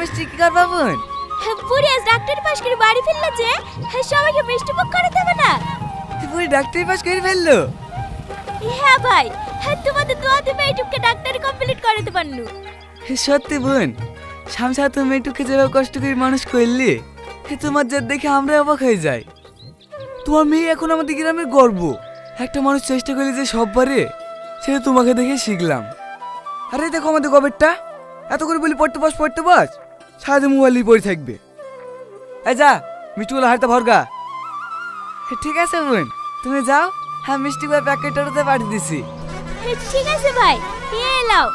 মিষ্টি কি করবা বোন বুড়ি আজ ডাক্তার পাশ করে বাড়ি ফিরলে যে সবাইকে মিষ্টি মুখ করে দেবে না। বুড়ি ডাক্তারি পাস করে ফেলল? হ্যাঁ ভাই। হ্যাঁ তোমাদের দোয়াতে মেয়েটুককে ডাক্তারি কমপ্লিট করে দিতে পারলু। সত্যি বোন শামসা তুমি একটুকে যেভাবে কষ্ট করে মানুষ করলি তোমার যা দেখে আমরা অবাক হয়ে যাই। তোমার মেয়ে এখন আমাদের গ্রামের গর্ব। একটা মানুষ চেষ্টা করলে যে সব পারে সেটা তোমাকে দেখে শিখলাম। আরে দেখো আমাদের গবেরটা এত করে বলি পড়তে বস পড়তে বস। সারাদিন মোবাইল পড়ে থাকবে। এই যা মিষ্টিগুলো হাড়তে ভরগা। ঠিক আছে বোন তুমি যাও হ্যাঁ মিষ্টিগুলো প্যাকেটটাতে পাঠিয়ে দিছি। ঠিক আছে ভাই এলাও।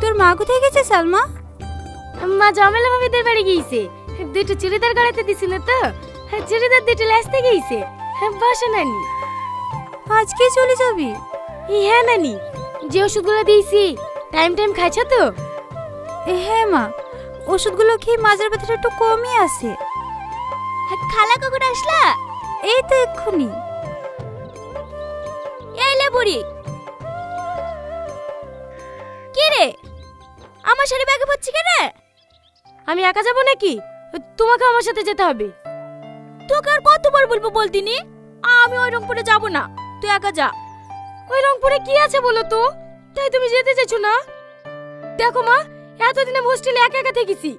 তোর মা কোথায় গেছে সালমা? মা জমেলা ভাবিদের বাড়ি গিয়েছে। দুটো চুড়িদার গড়াতে দিছিল তো। চুড়িদার দুটো লাসতে গিয়েছে বসো নানি। আজকে চলে যাবি? হ্যাঁ নানি যে ওষুধগুলো দিয়েছি টাইম টাইম খাইছ তো? এ, হ্যাঁ মা ওষুধগুলো খেয়ে মাজার ব্যথাটা একটু কমই আছে। খালা কখন আসলা? এই তো এক্ষুনি। এলে বুড়ি। কে রে? আমার সাথে ব্যাগে পড়ছি কেন? আমি একা যাব নাকি? তোমাকে আমার সাথে যেতে হবে। তোকে আর কতবার বলব বলতিনি? আমি ওই রংপুরে যাব না। তুই একা যা। ওই রংপুরে কি আছে বলো তো? তাই তুমি যেতে চাইছো না? দেখো মা, এতদিন আমি হোস্টেলে একা একা থেকেছি।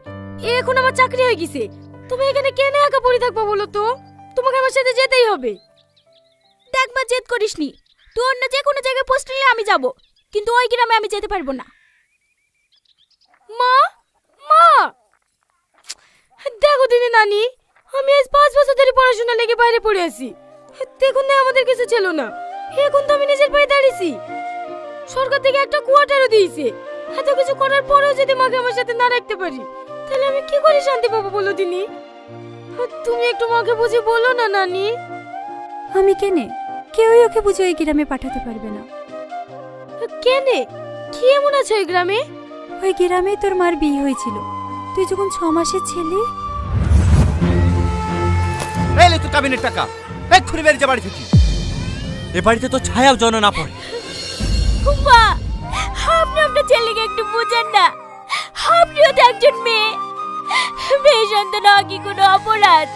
এখন আমার চাকরি হয়ে গেছে। তুমি এখানে কেন একা পড়ে থাকব বলো তো? তোমাকে আমার সাথে যেতেই হবে। একবার জেদ করিসনি। তুই অন্য যে কোনো জায়গায় পোস্ট আমি যাব। কিন্তু ওই গ্রামে আমি যেতে পারব না। মা মা! দেখো দিদি নানি আমি আজ পাঁচ বছর ধরে পড়াশোনা লেগে বাইরে পড়ে আছি। দেখুন না আমাদের কিছু ছিল না। এখন তো আমি নিজের পায়ে দাঁড়িয়েছি। সরকার থেকে একটা কোয়ার্টারও দিয়েছে। এত কিছু করার পরেও যদি মাকে আমার সাথে না রাখতে পারি তাহলে আমি কি করে শান্তি পাবো বলো দিনি? তুমি একটু মাকে বুঝে বলো না নানি। আমি কেনে? কেউই ওকে বুঝে ওই গ্রামে পাঠাতে পারবে না। কেনে? কি এমন আছে ওই গ্রামে? ওই গ্রামে তোর মার বিয়ে হয়েছিল। তুই যখন ছ মাসের ছেলে এলে তো কাবিনের টাকা। এক্ষুনি বেরিয়ে যা বাড়ি থেকে। এ বাড়িতে তো ছায়াও জন না পড়ে। মা আপনি আপনার ছেলেকে একটু বুঝেন না। আপনিও তো একজন মেয়ে। মেয়ে সন্তান হওয়া কি কোনো অপরাধ?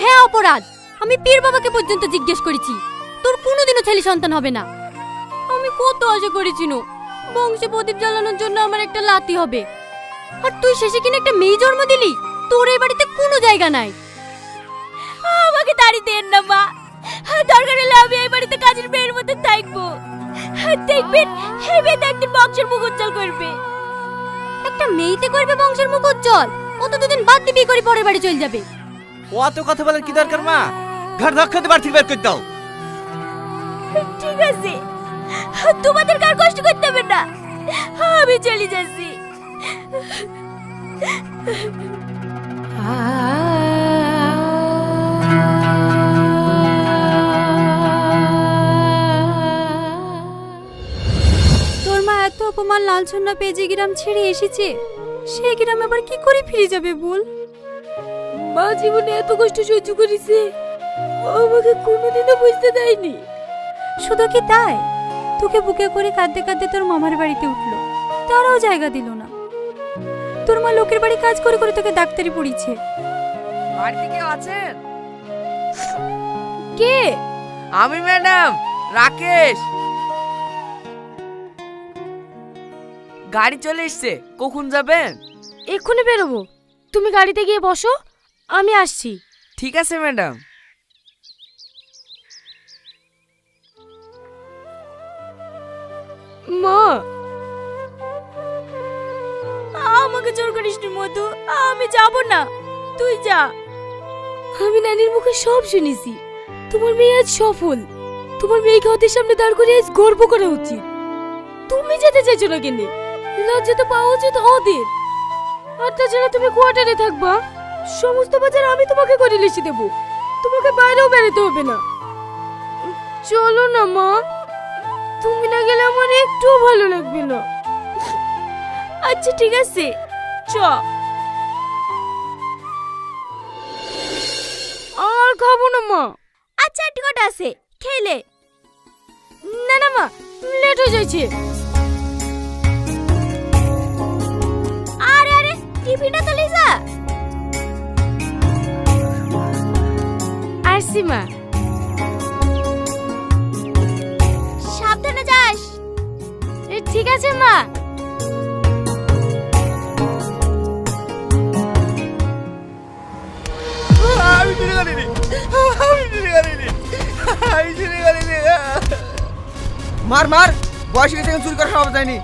হ্যাঁ অপরাধ। আমি পীর বাবাকে পর্যন্ত জিজ্ঞেস করেছি। তোর কোনোদিনও ছেলে সন্তান হবে না। আমি কত আশা করেছিল বংশে প্রদীপ জ্বালানোর জন্য আমার একটা লাতি হবে। আর তুই শেষে কিনা একটা মেয়ে জন্ম দিলি? তোর এই বাড়িতে কোনো জায়গা নাই। আমাকে তাড়ি দেন না মা। দরকার হলে আমি এই বাড়িতে কাজের মেয়ের মধ্যে থাকব। দেখবেন এই মেয়ে তো একদিন বংশের মুখ উজ্জ্বল করবে। একটা মেয়েতে করবে বংশের মুখ উজ্জ্বল ও তো দুদিন বাদ দিয়ে বিয়ে করে পরের বাড়ি চলে যাবে। ও অত কথা বলার কি দরকার মা? ঘর রক্ষাতে বাড়ি বের করে দাও। ঠিক আছে। তোমাদের কার কষ্ট করতে হবে না? আমি চলে যাচ্ছি। তোর অপমান লালছন্না পেয়ে যে গ্রাম ছেড়ে এসেছে সে গ্রামে আবার কি করে ফিরে যাবে বল? মা জীবনে এত কষ্ট সহ্য করেছে আমাকে কোনোদিনও বুঝতে দেয়নি। শুধু কি তাই? তোকে বুকে করে কাঁদতে কাঁদতে তোর মামার বাড়িতে উঠল তারাও জায়গা দিল না। তোর মা লোকের বাড়ি কাজ করে করে তোকে ডাক্তারি পড়িয়েছে। বাড়িতে কেউ আছেন? কে? আমি ম্যাডাম রাকেশ। গাড়ি চলে এসছে কখন যাবেন? এক্ষুনি বেরোবো। তুমি গাড়িতে গিয়ে বসো আমি আসছি। ঠিক আছে ম্যাডাম। মা! আমাকে জোর করিস নি মধু। আমি যাব না। তুই যা। আমি নানির মুখে সব শুনেছি। তোমার মেয়ে আজ সফল। তোমার মেয়েকে ওদের সামনে দাঁড় করে আজ গর্ব করা উচিত। তুমি যেতে চাইছো না কেন? লজ্জা তো পাওয়া উচিত ওদের। আর তাছাড়া তুমি কোয়ার্টারে থাকবা। সমস্ত বাজার আমি তোমাকে করে লিখে দেবো। তোমাকে বাইরেও বেরোতে হবে না। চলো না মা। তুমি না গেলে আমার একটুও ভালো লাগবে না। আচ্ছা ঠিক আছে। চ। আর খাব না মা। আচ্ছা কটা আছে? খেলে না। না মা লেট হয়ে যাচ্ছে। টিফিনটা তো লিজা আসছি মা সাবধানে যাস। ঠিক আছে মা। আমি আমি আমি মার মার। বয়স গেছে চুরি করা স্বভাব যায়নি।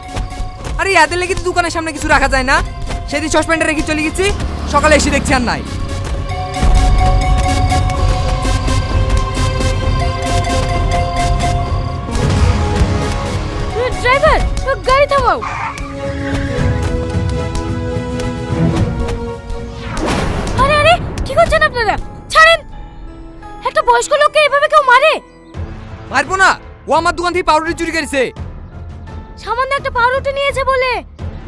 আরে এদের লেগে তো দোকানের সামনে কিছু রাখা যায় না। সেদিন সসপেন্ডে রেখে চলে গেছি? সকালে এসে দেখছি আর নাই। ড্রাইভার গাড়ি থামাও। আরে আরে কি করছেন আপনারা? ছাড়েন। একটা বয়স্ক লোককে এভাবে কেউ মারে? মারবো না। ও আমার দোকান থেকে পাউরুটি চুরি করেছে। সামান্য একটা পাউরুটি নিয়েছে বলে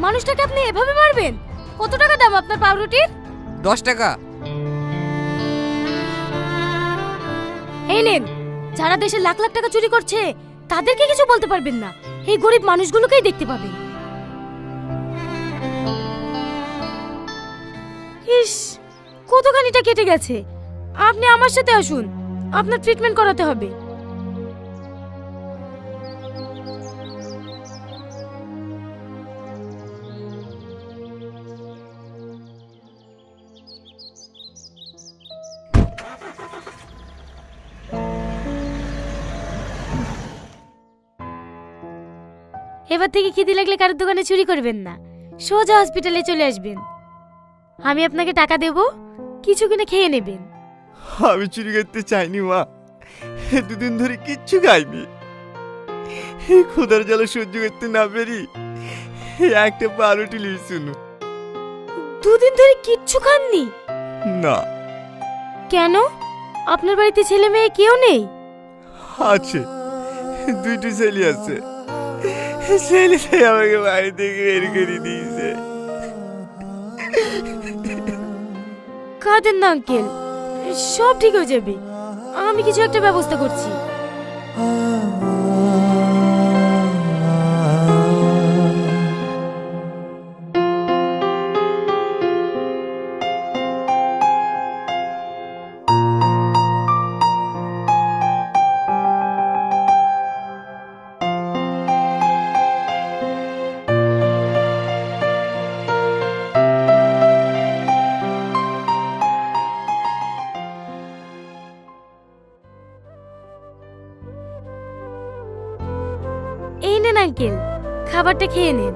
মানুষটাকে আপনি এভাবে মারবেন? কত টাকা দাম আপনার পাউরুটির? দশ টাকা। এই নেন যারা দেশে লাখ লাখ টাকা চুরি করছে তাদেরকে কিছু বলতে পারবেন না। এই গরিব মানুষগুলোকেই দেখতে পাবেন। ইস কতখানিটা কেটে গেছে। আপনি আমার সাথে আসুন আপনার ট্রিটমেন্ট করাতে হবে। এবার থেকে খিদে লাগলে কারোর দোকানে চুরি করবেন না। সোজা হসপিটালে চলে আসবেন। আমি আপনাকে টাকা দেব কিছু কিনে খেয়ে নেবেন। আমি চুরি করতে চাইনি মা। দুদিন ধরে কিচ্ছু খাইনি। ক্ষুধার জ্বালা সহ্য করতে না পেরি। একটা পাউরুটি লিয়ে শুনু। দুদিন ধরে কিচ্ছু খাননি? না। কেন? আপনার বাড়িতে ছেলে মেয়ে কেউ নেই? আছে। দুইটি ছেলে আছে। আমাকে বাড়ি থেকে বের করে দিয়েছে। কাঁদেন না, আঙ্কেল? সব ঠিক হয়ে যাবে। আমি কিছু একটা ব্যবস্থা করছি। এই নেন আঙ্কেল খাবারটা খেয়ে নিন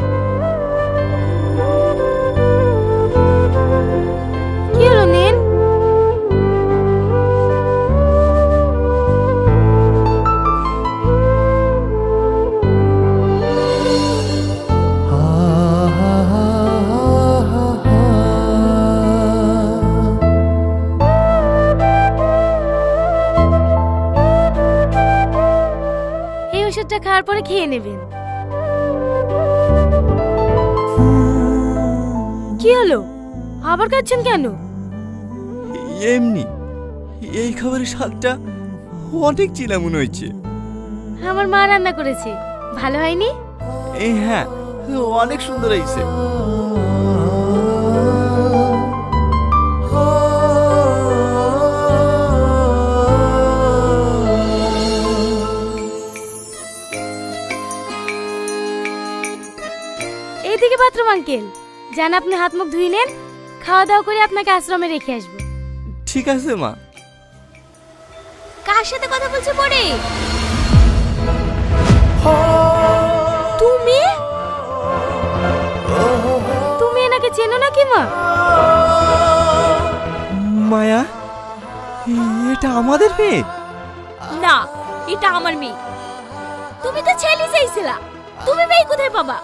কি হলো নেন ওষুধটা খাওয়ার পরে খেয়ে নেবেন। কি হলো? আবার কাচ্ছেন কেন? এমনি এই খাবারের স্বাদটা অনেক চিলা মনে হয়েছে। আমার মা রান্না করেছে। ভালো হয়নি? এই হ্যাঁ অনেক সুন্দর হয়েছে। আঙ্কেল। যান আপনি হাত মুখ ধুয়ে নেন খাওয়া দাওয়া করে আপনাকে আশ্রমে রেখে আসব। ঠিক আছে মা। কার সাথে কথা বলছে পরে? তুমি? তুমি এনাকে চেনো নাকি মা? মায়া এটা আমাদের মেয়ে? না এটা আমার মেয়ে। তুমি তো ছেলে চাইছিলা। তুমি মেয়ে কোথায় পাবা?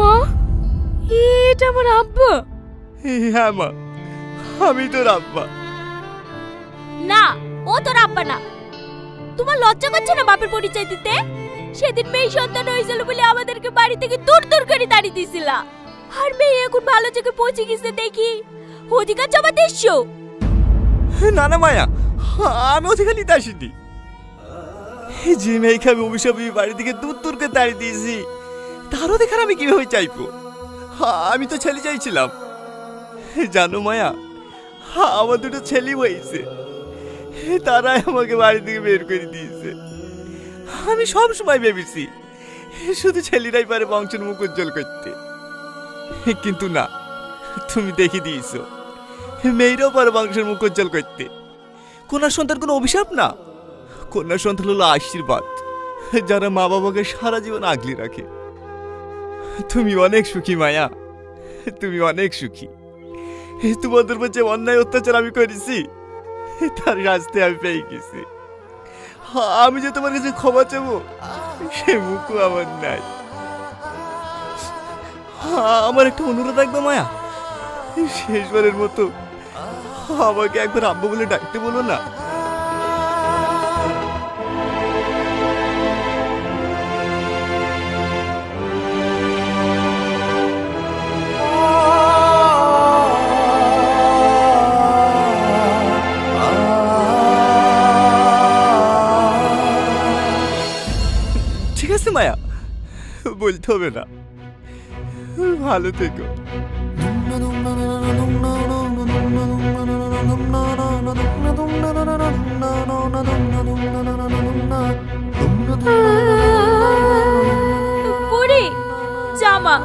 মা? এটা আমার আব্বা। হ্যাঁ মা আমি তোর আব্বা। না ও তোর আব্বা না। তোমার লজ্জা করছে না বাপের পরিচয় দিতে? সেদিন মেয়ে সন্তান হয়েছিল বলে আমাদেরকে বাড়ি থেকে দূর দূর করে দাঁড়িয়ে দিছিলা আর মেয়ে এখন ভালো জায়গায় পৌঁছে গেছে দেখি। অধিকার জমা এসছো? না না মায়া আমি ওখানে নিতে আসিনি। যে মেয়েকে আমি অভিশাপ বাড়ি থেকে দূর দূর করে তাড়িয়ে দিয়েছি। তারও দেখার আমি কীভাবে চাইব? আমি তো ছেলে চাইছিলাম। জানো মায়া আমার দুটো ছেলে হয়েছে। তারাই আমাকে বাড়ি থেকে বের করে দিয়েছে। আমি সব সময় ভেবেছি, শুধু ছেলেরাই পারে বংশের মুখ উজ্জ্বল করতে। কিন্তু না, তুমি দেখে দিয়েছ, মেয়েরাও পারে বংশের মুখ উজ্জ্বল করতে। কন্যার সন্তান কোনো অভিশাপ না? কন্যার সন্তান হলো আশীর্বাদ, যারা মা বাবাকে সারা জীবন আগলে রাখে। তুমি অনেক সুখী, মায়া। তুমি অনেক সুখী। তোমাদের উপর যে অন্যায় অত্যাচার আমি করেছি, তার শাস্তি আমি পেয়ে গেছি। আমি যে তোমার কাছে ক্ষমা চাবো, সে মুখও আমার নাই। আমার একটা অনুরোধ থাকবে মায়া। শেষবারের মতো আমাকে একবার আব্বু বলে ডাকতে বলো না। বলতে হবে না। ভালো থেকো। জামা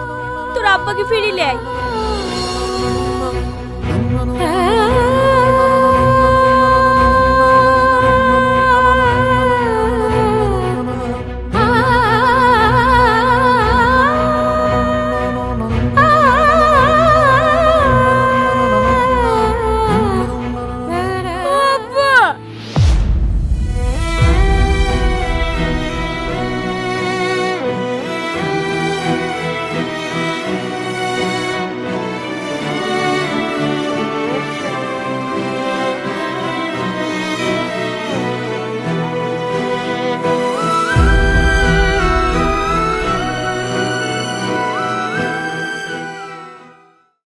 তোর আব্বাকে ফিরিলে আয়।